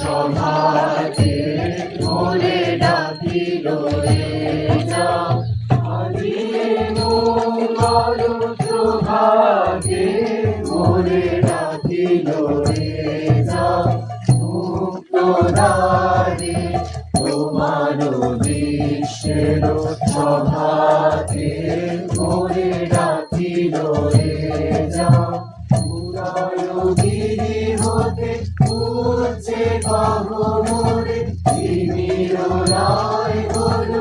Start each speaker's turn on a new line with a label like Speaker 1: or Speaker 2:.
Speaker 1: সভাতে মনে ডাকি রয়ে যাও আমি প্রভাতে মনে ডাকি রয়ে যাও তোমার বিশ্বের সভা হৃদয়ে যা পুরায়